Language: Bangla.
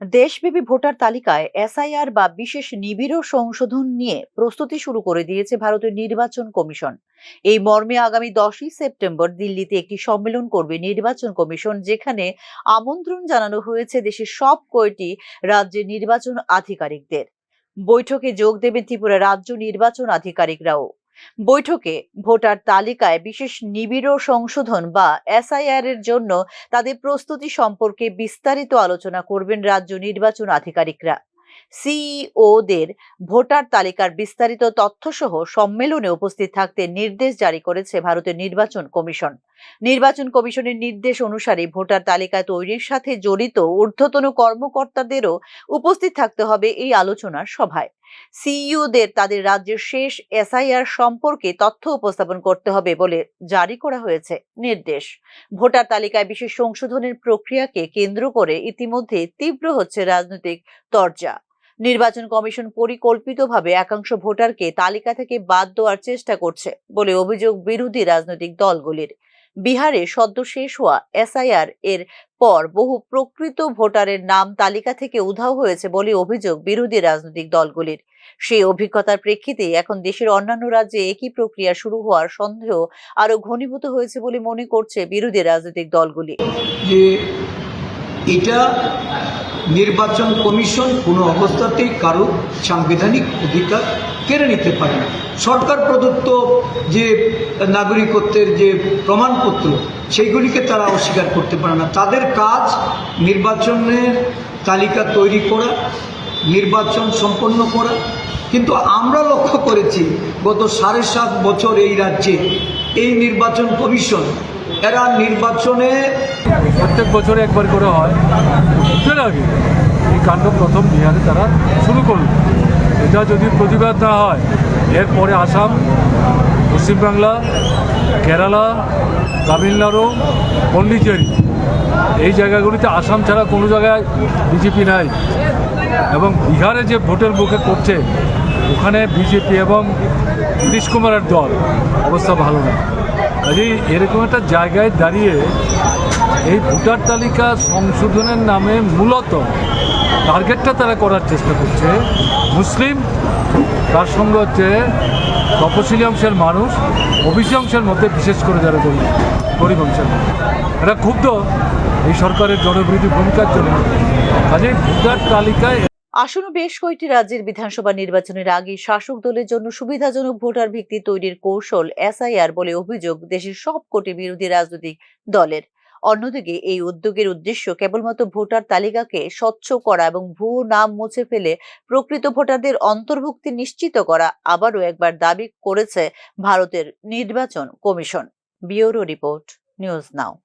দেশব্যাপী ভোটার তালিকায় এসআইআর বা বিশেষ নিবিড় সংশোধন নিয়ে প্রস্তুতি শুরু করে দিয়েছে ভারতের নির্বাচন কমিশন। এই মর্মে আগামী দশই সেপ্টেম্বর দিল্লিতে একটি সম্মেলন করবে নির্বাচন কমিশন, যেখানে আমন্ত্রণ জানানো হয়েছে দেশের সব কয়টি রাজ্যের নির্বাচন আধিকারিকদের। বৈঠকে যোগ দেবেন ত্রিপুরা রাজ্য নির্বাচন আধিকারিকরাও। বৈঠকে ভোটার তালিকায় বিশেষ নিবিড় সংশোধন বা এসআইআর এর জন্য তাদের প্রস্তুতি সম্পর্কে বিস্তারিত আলোচনা করবেন রাজ্য নির্বাচন আধিকারিকরা। সিইওদের ভোটার তালিকার বিস্তারিত তথ্যসহ সম্মেলনে উপস্থিত থাকতে নির্দেশ জারি করেছে ভারতের নির্বাচন কমিশন। নির্বাচন কমিশনের নির্দেশ অনুসারে ভোটার তালিকা তৈরির সাথে জড়িত ঊর্ধ্বতন কর্মকর্তাদেরও উপস্থিত থাকতে হবে এই আলোচনার সভায়। সিইওদের তাদের রাজ্যের শেষ এসআইআর সম্পর্কে তথ্য উপস্থাপন করতে হবে বলে জারি করা হয়েছে নির্দেশ। ভোটার তালিকায় বিশেষ সংশোধনের প্রক্রিয়াকে কেন্দ্র করে ইতিমধ্যে তীব্র হচ্ছে রাজনৈতিক তরজা। নির্বাচন কমিশন পরিকল্পিতভাবে একাংশ ভোটারকে তালিকা থেকে বাদ দেওয়ার চেষ্টা করছে বলে অভিযোগ বিরোধী রাজনৈতিক দলগুলির। বিহারে সদ্য শেষ হওয়া এসআইআর এর পর বহু প্রকৃত ভোটারের নাম তালিকা থেকে উধাও হয়েছে বলে অভিযোগ বিরোধী রাজনৈতিক দলগুলির। সেই অভিজ্ঞতার প্রেক্ষিতে এখন দেশের অন্যান্য রাজ্যে একই প্রক্রিয়া শুরু হওয়ার সন্দেহ আরও ঘনীভূত হয়েছে বলে মনে করছে বিরোধী রাজনৈতিক দলগুলি। যে এটা নির্বাচন কমিশন কোনো অবস্থাতেই কারও সাংবিধানিক অধিকার কেড়ে নিতে পারে সরকার প্রদত্ত যে নাগরিকত্বের যে প্রমাণপত্র, সেইগুলিকে তারা অস্বীকার করতে পারে না। তাদের কাজ নির্বাচনের তালিকা তৈরি করা, নির্বাচন সম্পন্ন করা। কিন্তু আমরা লক্ষ্য করেছি, গত সাড়ে সাত বছর এই রাজ্যে এই নির্বাচন কমিশন, এরা নির্বাচনে প্রত্যেক বছরে একবার করে হয়। এই কাণ্ড প্রথম বিহারে তারা শুরু করল এটা যদি প্রতিবাদ না হয়, এরপরে আসাম পশ্চিমবাংলা কেরালা, তামিলনাড়ু, পন্ডিচেরি, এই জায়গাগুলিতে আসাম ছাড়া কোনো জায়গায় বিজেপি নাই। এবং বিহারে যে ভোটের মুখে করছে ওখানে বিজেপি এবং নীতিশ কুমারের দল অবস্থা ভালো না। কাজেই এরকম একটা জায়গায় দাঁড়িয়ে এই ভোটার তালিকা সংশোধনের নামে মূলত টার্গেটটা তারা করার চেষ্টা করছে। মুসলিম, তার সঙ্গে হচ্ছে তপশিলি অংশের মানুষ, ওবিসি অংশের মধ্যে বিশেষ করে যারা গরিব গরিব অংশের এরা ক্ষুব্ধ এই সরকারের জনবিরোধী ভূমিকার জন্য। কাজেই ভোটার তালিকায় আসন্ন বেশ কয়েকটি রাজ্যের বিধানসভা নির্বাচনের আগে শাসক দলের জন্য সুবিধাজনক ভোটার ভিত্তি তৈরির কৌশল এসআইআর বলে অভিযোগ দেশের সবকটি বিরোধী রাজনৈতিক দলের। অন্যদিকে এই উদ্যোগের উদ্দেশ্য কেবলমাত্র ভোটার তালিকাকে স্বচ্ছ করা এবং ভুয়ো নাম মুছে ফেলে প্রকৃত ভোটারদের অন্তর্ভুক্তি নিশ্চিত করা আবারও একবার দাবি করেছে ভারতের নির্বাচন commission. Bureau report, news now.